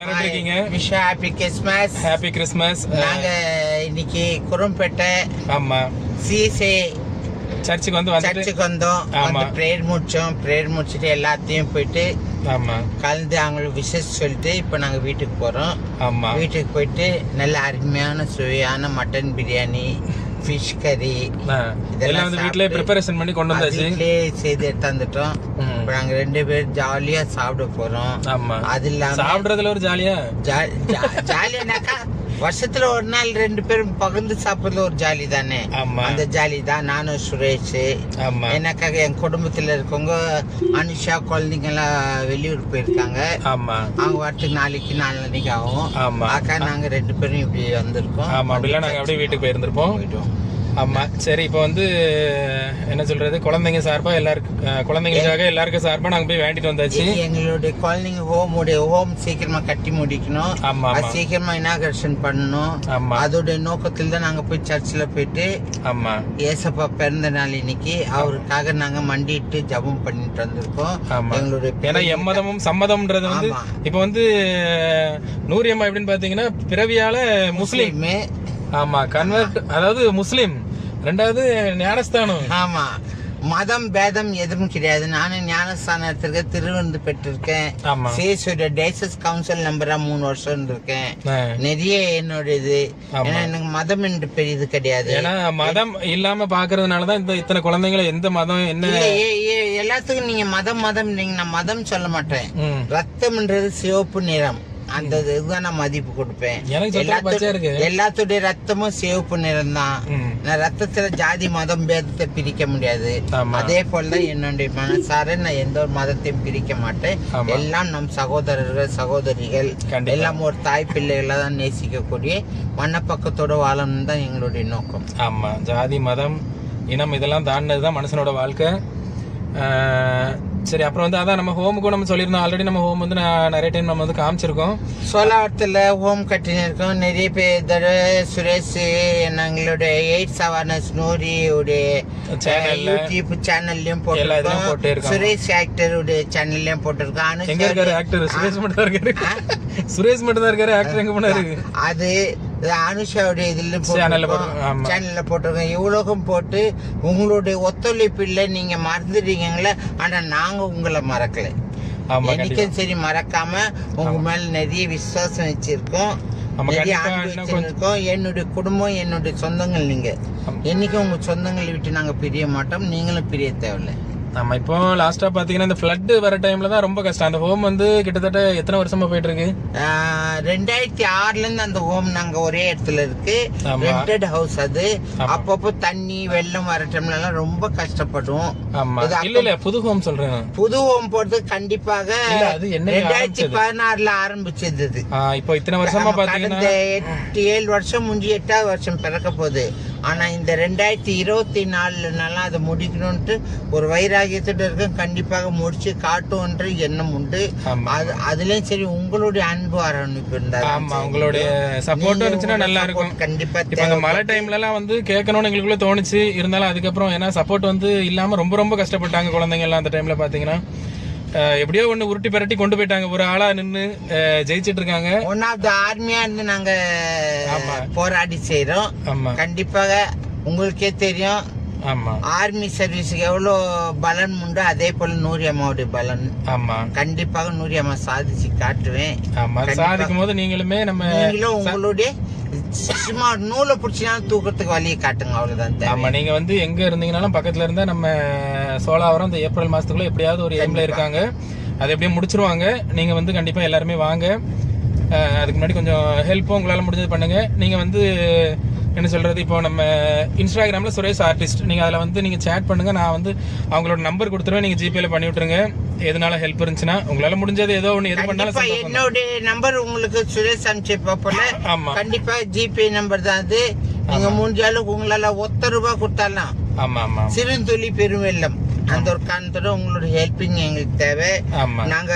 இருக்கீங்க wish happy Christmas happy Christmas நாங்க இன்னைக்கு குறும்பேட்டை ஆமா. சிஎஸ்ஏ சர்ச்சுக்கு வந்து சர்ச்சுக்கு வந்தோம். வந்து ப்ரேயர் முடிச்சோம். ப்ரேயர் முடிச்சுட்டு எல்லாத்தையும் போயிட்டு ஆமா. கலந்து அவங்களுக்கு விஷஸ் சொல்லிட்டு இப்போ நாங்க வீட்டுக்கு போறோம். ஆமா. வீட்டுக்கு போயிட்டு நல்ல அருமையான சுவையான மட்டன் பிரியாணி ஃபிஷ் கறி ஆ, எல்லாம் வந்து வீட்லயே சாப்பிட்டு ப்ரிப்பரேஷன் பண்ணி கொண்டு வந்தாச்சு. வீட்லயே செய்து எடுத்து வந்துட்டோம் ம். இப்போ நாங்க ரெண்டு பேரும் ஜாலியா சாப்பிட போறோம். ஆமா. அது இல்லாம சாப்பிடுறதுல ஒரு ஜாலியா ஜா- ஜா- ஜாலியானாக்கா வருஷத்துல ஒரு நாள் ரெண்டு பேரும் பகிர்ந்து சாப்பிடுறது ஒரு ஜாலி தானே? அந்த ஜாலி தான் நானும் சுரேஷ். எனக்காக என் குடும்பத்துல இருக்கவங்க அனுஷா குழந்தைங்க எல்லாம் வெளியூர் போயிருக்காங்க. ஆமா. அவங்க வரத்துக்கு நாளைக்கு நாளைக்கு ஆகும். ஆமா. அக்கா நாங்க ரெண்டு பேரும் இப்படி வந்திருக்கோம். ஆமா அப்படிலாம் நாங்க அப்படியே வீட்டுக்கு போயிருந்திருப்போம். போயிட்டோம் ஆமா. சரி இப்போ வந்து என்ன சொல்றது குழந்தைங்க சார்பா எல்லாருக்கும் குழந்தைங்களுக்காக எல்லாருக்கும் சார்பா நாங்க போய் வேண்டிட்டு வந்தாச்சு. எங்களுடைய குழந்தைங்க ஹோம் உடைய ஹோம் சீக்கிரமா கட்டி முடிக்கணும். ஆமா அது ஆமா. சீக்கிரமா இனாகரேஷன் பண்ணணும். ஆமா. அதோடைய நோக்கத்தில் தான் நாங்க போய் சர்ச்சில் போயிட்டு ஆமா. ஏசப்பா பிறந்த நாள் இன்னைக்கு அவருக்காக நாங்க மண்டிட்டு ஜெபம் பண்ணிட்டு வந்திருக்கோம். எங்களுடைய ஏன்னா எம்மதமும் சம்மதம்ன்றது வந்து. இப்ப வந்து நூரியம்மா எப்படின்னு பாத்தீங்கன்னா பிறவியால முஸ்லீம். முஸ்லீமு. ஆமா கன்வெர்ட் அதாவது முஸ்லீம். ரெண்டாவது ஞானஸ்தானம். ஆமா. மதம் பேதம் எதுவும் கிடையாது. நானும் ஞானஸ்தானத்திற்கு திருவிருந்து பெற்றிருக்கேன். சேஸோட டேசஸ் கவுன்சில் நம்பரா மூணு வருஷம் இருந்திருக்கேன். நிறைய என்னோட இது. ஏன்னா எனக்கு மதம் என்று பெரியது கிடையாது. ஏன்னா மதம் இல்லாம பாக்குறதுனாலதான் இந்த இத்தனை குழந்தைங்களை எந்த மதம் என்ன எல்லாத்துக்கும் நீங்க மதம் மதம் நீங்க நான் மதம் சொல்ல மாட்டேன். ரத்தம்ன்றது சிவப்பு நிறம். அந்த இதுதான் நான் மதிப்பு கொடுப்பேன். எல்லாத்துடைய ரத்தமும் சிவப்பு நிறம் தான். நான் ரத்தத்துல ஜாதி மதம் பேதத்தை பிரிக்க முடியாது. அதே போலதான் என்னுடைய மனசார நான் எந்த ஒரு மதத்தையும் பிரிக்க மாட்டேன். எல்லாம் நம் சகோதரர்கள் சகோதரிகள். எல்லாம் ஒரு தாய் பிள்ளைகளை தான் நேசிக்கக்கூடிய மனப்பக்கத்தோட வாழணும் தான் எங்களுடைய நோக்கம். ஆமா. ஜாதி மதம் இனம் இதெல்லாம் தாண்டினதுதான் மனுஷனோட வாழ்க்கை. சரி அப்புறம் வந்து அதான் நம்ம ஹோமுக்கும் நம்ம சொல்லியிருந்தோம். ஆல்ரெடி நம்ம ஹோம் வந்து நான் நிறைய டைம் நம்ம வந்து காமிச்சிருக்கோம். சோலாவரத்தில் ஹோம் இருக்கோம் நிறைய பேர் தடவை சுரேஷ் எங்களுடைய எய்ட்ஸ் அவேர்னஸ் நூரியுடைய யூடியூப் சேனல்லையும் போட்டிருக்கோம். சுரேஷ் ஆக்டருடைய சேனல்லையும் போட்டிருக்கோம். எங்க இருக்காரு ஆக்டர் சுரேஷ் மட்டும் தான் இருக்காரு சுரேஷ் மட்டும் தான் இருக்காரு. ஆக்டர் எங்க போனாரு? அது அனுஷாவுடைய இதுல சேனல்ல போட்டிருக்கோம். சேனல்ல போட்டிருக்கோம். இவ்வளோக்கும் போட்டு உங்களுடைய ஒத்துழைப்பு இல்லை நீங்க மறந்துடுறீங்களே ஆனா நாங்க உங்களை மறக்கல. என்னைக்கும் சரி மறக்காம உங்க மேல நிறைய விசுவாசம் வச்சிருக்கோம். என்னுடைய குடும்பம் என்னுடைய சொந்தங்கள் நீங்க. என்னைக்கும் உங்க சொந்தங்களை விட்டு நாங்க பிரிய மாட்டோம். நீங்களும் பிரிய தேவையில்லை. ஆமா இப்போ லாஸ்டா பாத்தீங்கன்னா இந்த ஃபிளட் வர டைம்ல தான் ரொம்ப கஷ்டம். அந்த ஹோம் வந்து கிட்டத்தட்ட எத்தனை வருஷமா போயிட்டு இருக்கு ரெண்டாயிரத்தி ஆறுல இருந்து அந்த ஹோம் நாங்க ஒரே இடத்துல இருக்கு. ரெண்டட் ஹவுஸ் அது. அப்பப்போ தண்ணி வெள்ளம் வர டைம்ல எல்லாம் ரொம்ப கஷ்டப்படுவோம் ஆமா. இல்ல இல்ல புது ஹோம் சொல்றேன் புது ஹோம் போறது கண்டிப்பாக ரெண்டாயிரத்தி? பதினாறுல ஆரம்பிச்சது இப்போ இத்தனை வருஷமா நம்ம பாத்தீங்கன்னா எட்டு ஏழு வருஷம் முடிஞ்சு எட்டாவது வருஷம் பிறக்க போகுது. ஆனா இந்த ரெண்டாயிரத்தி இருபத்தி நாலுலனால அதை முடிக்கணும்ட்டு ஒரு வைராகியத்தோட இருக்க கண்டிப்பாக முடிச்சு காட்டுன்ற எண்ணம் உண்டு. அது அதுலயும் சரி உங்களுடைய அன்பு அரவணைப்பு இருந்தா ஆமா உங்களுடைய சப்போர்ட் இருந்துச்சுன்னா நல்லா இருக்கும். கண்டிப்பா இப்ப அந்த மழை டைம்ல எல்லாம் வந்து கேட்கணும்னு எங்களுக்குள்ள தோணுச்சு. இருந்தாலும் அதுக்கப்புறம் ஏன்னா சப்போர்ட் வந்து இல்லாம ரொம்ப ரொம்ப கஷ்டப்பட்டாங்க குழந்தைங்க எல்லாம் அந்த டைம்ல பாத்தீங்கன்னா. அஹ் எப்படியோ ஒண்ணு உருட்டி பரட்டி கொண்டு போயிட்டாங்க. ஒரு ஆளா நின்னு ஜெயிச்சிட்டு இருக்காங்க. ஒன் ஆஃப் த ஆர்மியா இருந்து நாங்க. போராடி செய்றோம். ஆமா. கண்டிப்பாக உங்களுக்கே தெரியும். ஆர்மி சர்வீஸுக்கு எவ்வளோ பலன் உண்டோ அதே போல நூரி அம்மாவுடைய பலன். ஆமா. கண்டிப்பாக நூரி அம்மா சாதிச்சு காட்டுவேன். ஆமா. சாதிக்கும் போது நீங்களுமே நம்ம நீங்களும் உங்களுடைய சும்மா நூலை பிடிச்சினாலும் தூக்கத்துக்கு வழியை காட்டுங்க அவ்வளவுதான். ஆமா நீங்க வந்து எங்க இருந்தீங்கனாலும் பக்கத்துல இருந்தா நம்ம சோலாவரம் இந்த ஏப்ரல் மாசத்துக்குள்ள எப்படியாவது ஒரு எய்ம்ல இருக்காங்க. அதை எப்படியும் முடிச்சிருவாங்க. நீங்க வந்து கண்டிப்பா எல்லாருமே வாங்க. அதுக்கு முன்னாடி கொஞ்சம் ஹெல்ப்பும் உங்களால முடிஞ்சது பண்ணுங்க. நீங்க வந்து என்ன சொல்றது? இப்போ நம்ம இன்ஸ்டாகிராம்ல சுரேஷ் ஆர்டிஸ்ட் நீங்க அதுல வந்து நீங்க சேட் பண்ணுங்க. நான் வந்து அவங்களோட நம்பர் கொடுத்துருவேன். நீங்க ஜிபேல பண்ணி விட்டுருங்க. எதனால ஹெல்ப் இருந்துச்சுன்னா உங்களால முடிஞ்சது ஏதோ ஒண்ணு எது பண்ணாலும். என்னுடைய நம்பர் உங்களுக்கு சுரேஷ் அனுப்பிச்ச போல. ஆமா. கண்டிப்பா ஜிபே நம்பர் தான் அது. நீங்க முடிஞ்சாலும் உங்களால ஒத்த ரூபாய் கொடுத்தாலாம் ஆமா ஆமா சிறுதுளி பெருவெள்ளம். அந்த ஒரு காரணத்தோட உங்களோட ஹெல்ப்பிங் எங்களுக்கு தேவை. நாங்க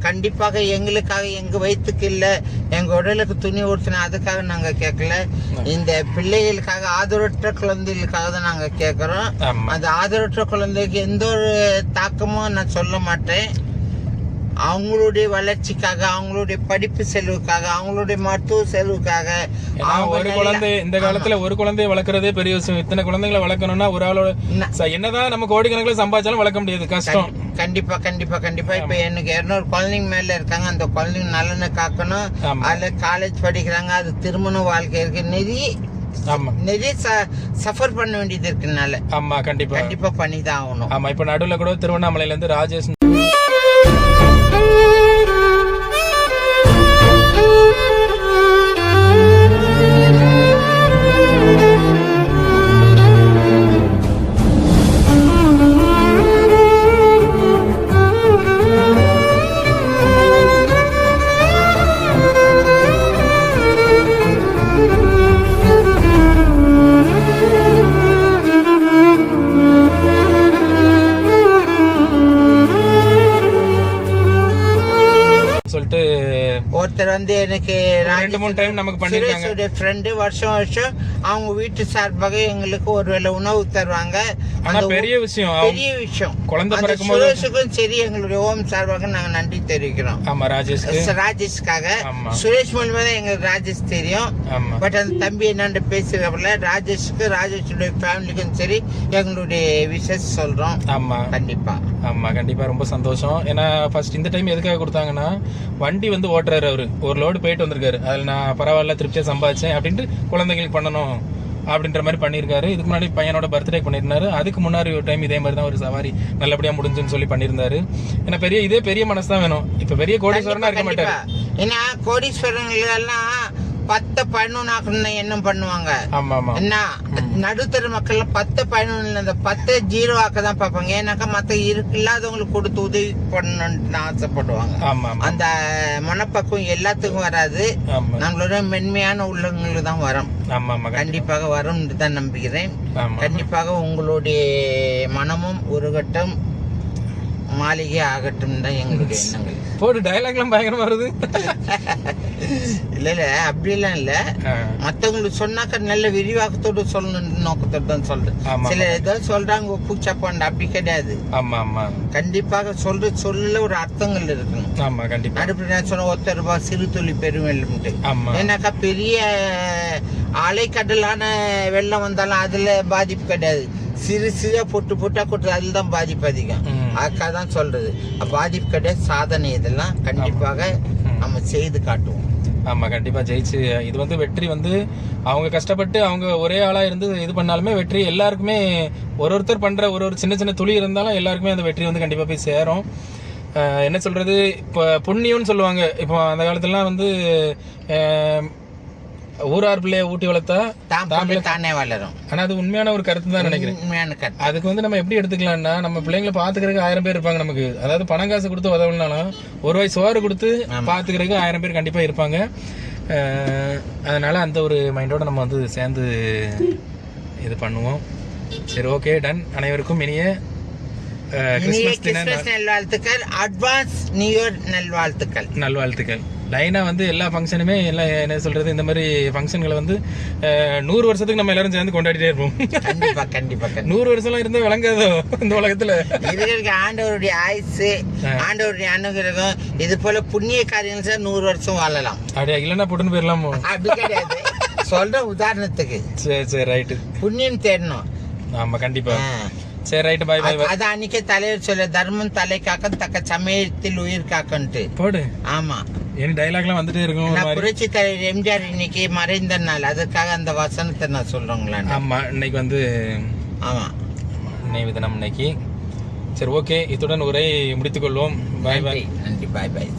கண்டிப்பாக எங்களுக்காக எங்க வயிற்றுக்கு இல்ல எங்க உடலுக்கு துணி உடுத்தின அதுக்காக நாங்க கேட்கல இந்த பிள்ளைகளுக்காக ஆதரவற்ற குழந்தைகளுக்காக தான் நாங்க கேட்கறோம் அந்த ஆதரவற்ற குழந்தைக்கு எந்த ஒரு தாக்கமும் நான் சொல்ல மாட்டேன். அவங்களுடைய வளர்ச்சிக்காக அவங்களுடைய படிப்பு செலவுக்காக அவங்களுடைய மருத்துவ செலவுக்காக ஒரு குழந்தை இந்த காலத்துல ஒரு குழந்தைய வளர்க்கறதே பெரிய விஷயம். இத்தனை குழந்தைகளை வளர்க்கணும்னா ஒரு ஆளோட என்னதான் நம்ம கோடிக்கணக்கில் சம்பாதிச்சாலும் வளர்க்க முடியாது. கஷ்டம். கண்டிப்பா கண்டிப்பா கண்டிப்பா. இப்ப எனக்கு இருநூறு குழந்தைங்க மேல இருக்காங்க. அந்த குழந்தைங்க நலனை காக்கணும். அதுல காலேஜ் படிக்கிறாங்க. அது திருமண வாழ்க்கை இருக்கு. நிறைய நிறைய சஃபர் பண்ண வேண்டியது இருக்குனால. ஆமா கண்டிப்பா. கண்டிப்பா பண்ணி தான் ஆகணும். ஆமா இப்ப நடுவுல கூட திருவண்ணாமலையில இருந்து ராஜேஷ் ஒருத்தர் வந்து எனக்கு ரெண்டு மூணு டைம் நமக்கு பண்ணிருக்காங்க. ஃப்ரெண்டு வருஷம் வருஷம் அவங்க வீட்டு சார்பாக எங்களுக்கு ஒருவேளை உணவு தருவாங்க. அந்த பெரிய விஷயம். பெரிய விஷயம். குழந்தை சுரேஷுக்கும் சரி எங்களுடைய ஓம் சார்பாக நாங்க நன்றி தெரிவிக்கிறோம். ஆமா ராஜேஷ்க்கு. ராஜேஷ்காக. சுரேஷ் மூலியமா தான் எங்களுக்கு ராஜேஷ் தெரியும். பட் அந்த தம்பி என்னன்னு பேசுகிறப்பல ராஜேஷுக்கு ராஜேஷுடைய ஃபேமிலிக்கும் சரி எங்களுடைய விஷஸ் சொல்றோம். ஆமா. கண்டிப்பா. ஆமா கண்டிப்பா. ரொம்ப சந்தோஷம். ஏன்னா ஃபர்ஸ்ட் இந்த டைம் எதுக்காக கொடுத்தாங்கன்னா வண்டி வந்து ஓட்டுறாரு அவரு. ஒரு லோடு போயிட்டு வந்திருக்காரு. அதுல நான் பரவாயில்ல திருப்தியா சம்பாதிச்சேன் அப்படின்ட்டு குழந்தைங்களுக்கு பண்ணணும். அப்படின்ற மாதிரி பண்ணியிருக்காரு. இதுக்கு முன்னாடி பையனோட பர்த்டே பண்ணியிருந்தாரு. அதுக்கு முன்னாடி ஒரு டைம் இதே மாதிரி தான் ஒரு சவாரி நல்லபடியா முடிஞ்சுன்னு சொல்லி பண்ணியிருந்தாரு. ஏன்னா பெரிய இதே பெரிய மனசு தான் வேணும். இப்ப பெரிய கோடீஸ்வரனா இருக்க மாட்டாரு. ஏன்னா கோடீஸ்வரங்கள் எல்லாம் பத்து பதினொன்று ஆக்கணும்னு எண்ணம் பண்ணுவாங்க? என்ன? நடுத்தர மக்கள் பத்து பதினொன்று அந்த பத்து ஜீரோ ஆக்க தான் பார்ப்பாங்க. ஏன்னாக்கா மற்ற இருக்கு இல்லாதவங்களுக்கு கொடுத்து உதவி பண்ணணும்னு ஆசைப்படுவாங்க. அந்த மனப்பக்குவம் எல்லாத்துக்கும் வராது. நம்மளோட மென்மையான உள்ளங்களுக்கு தான் வரும். கண்டிப்பாக வரும் தான் நம்புகிறேன். கண்டிப்பாக உங்களுடைய மனமும் உருகட்டும் மாளிகை ஆகட்டும் தான் எங்களுடைய எண்ணங்கள். போடு டயலாக்லாம் பயங்கரமா வருது. இல்ல இல்ல அப்படிலாம் இல்ல. ஆ, மத்தவங்களுக்கு சொன்னாக்க நல்ல விரிவாக்கத்தோடு சொல்லணும் நோக்கத்தோடு தான் சொல்றேன். சில ஏதோ சொல்றாங்க பூச்சாப்பாண்டு அப்படி கிடையாது. ஆமா ஆமா. கண்டிப்பாக சொல்ற சொல்ல ஒரு அர்த்தங்கள் இருக்கணும். ஆமா கண்டிப்பா. நடுப்படி நான் சொன்ன ஒத்த ரூபாய் சிறு துளி பெருவெள்ளம்ட்டு. ஏன்னாக்கா பெரிய அலைக்கடலான வெள்ளம் வந்தாலும் அதுல பாதிப்பு கிடையாது. சிறு சிறிய பொட்டு பொட்டா கொட்டு அதுல தான் பாதிப்பு அதிகம். அதுக்காக தான் சொல்றது. அப்ப பாதிப்பு கிடையாது சாதனை இதெல்லாம் கண்டிப்பாக. நம்ம செய்து காட்டுவோம். ஆமா கண்டிப்பா ஜெயிச்சு இது வந்து வெற்றி வந்து அவங்க கஷ்டப்பட்டு அவங்க ஒரே ஆளா இருந்து இது பண்ணாலுமே வெற்றி எல்லாருக்குமே ஒரு ஒருத்தர் பண்ற ஒரு ஒரு சின்ன சின்ன துளி இருந்தாலும் எல்லாருக்குமே அந்த வெற்றி வந்து கண்டிப்பா போய் சேரும். என்ன சொல்றது? இப்போ புண்ணியம்னு சொல்லுவாங்க. இப்போ அந்த காலத்துலலாம் வந்து ஊரார் பிள்ளைய ஊட்டி வளர்த்தா தான் பிள்ளை தானே வளரும். ஆனா அது உண்மையான ஒரு கருத்து தான் நினைக்கிறேன். உண்மையான கருத்து. அதுக்கு வந்து நம்ம எப்படி எடுத்துக்கலாம்னா நம்ம பிள்ளைங்களை பாத்துக்கிறதுக்கு ஆயிரம் பேர் இருப்பாங்க நமக்கு. அதாவது பணம் காசு கொடுத்து உதவலனாலும் ஒரு வாய் சோறு கொடுத்து பாத்துக்கிறதுக்கு ஆயிரம் பேர் கண்டிப்பா இருப்பாங்க. அதனால அந்த ஒரு மைண்டோட நம்ம வந்து சேர்ந்து இது பண்ணுவோம். சரி ஓகே டன் அனைவருக்கும் இனிய கிறிஸ்மஸ் நல்வாழ்த்துக்கள். அட்வான்ஸ் நியூ இயர் நல்வாழ்த்துக்கள். நல்வாழ்த்துக்கள். லைனா வந்து எல்லா ஃபங்க்ஷனுமே எல்லாம் என்ன சொல்றது இந்த மாதிரி ஃபங்க்ஷன்களை வந்து நூறு வருஷத்துக்கு நம்ம எல்லாரும் சேர்ந்து கொண்டாடிட்டே இருப்போம். கண்டிப்பா கண்டிப்பா கண்டிப்பா. நூறு வருஷம்லாம் இருந்தா விளங்காதோ இந்த உலகத்துல? இருக்கிற ஆண்டவருடைய ஆயுசு ஆண்டவருடைய அனுகிரகம். இது போல புண்ணிய காரியங்கள் செய்தா நூறு வருஷம் வாழலாம். அப்படியா? இல்லைன்னா போட்டுன்னு போயிடலாமோ? அப்படி கிடையாது. சொல்ற உதாரணத்துக்கு. சரி சரி ரைட்டு. புண்ணியம் தேடணும். ஆமா கண்டிப்பா. சரி ரைட்டு பாய் பாய் அது- அது அன்னைக்கே தலைவர் சொல்ல தர்மம் தலை காக்க தக்க சமயத்தில் உயிர் காக்கன்ட்டு. போடு. ஆமா. என் டைலாக்லாம் வந்துட்டே இருக்கும் புரட்சி தலைவர் எம்ஜிஆர் இன்னைக்கு மறைந்த நாள். அதுக்காக அந்த வசனத்தை நான் சொல்றேங்களா ஆமா இன்னைக்கு வந்து ஆமா. நினைவு தினம் இன்னைக்கு. சரி ஓகே இத்துடன் உரை முடித்துக்கொள்வோம் பாய் பாய் நன்றி. நன்றி. பாய் பாய்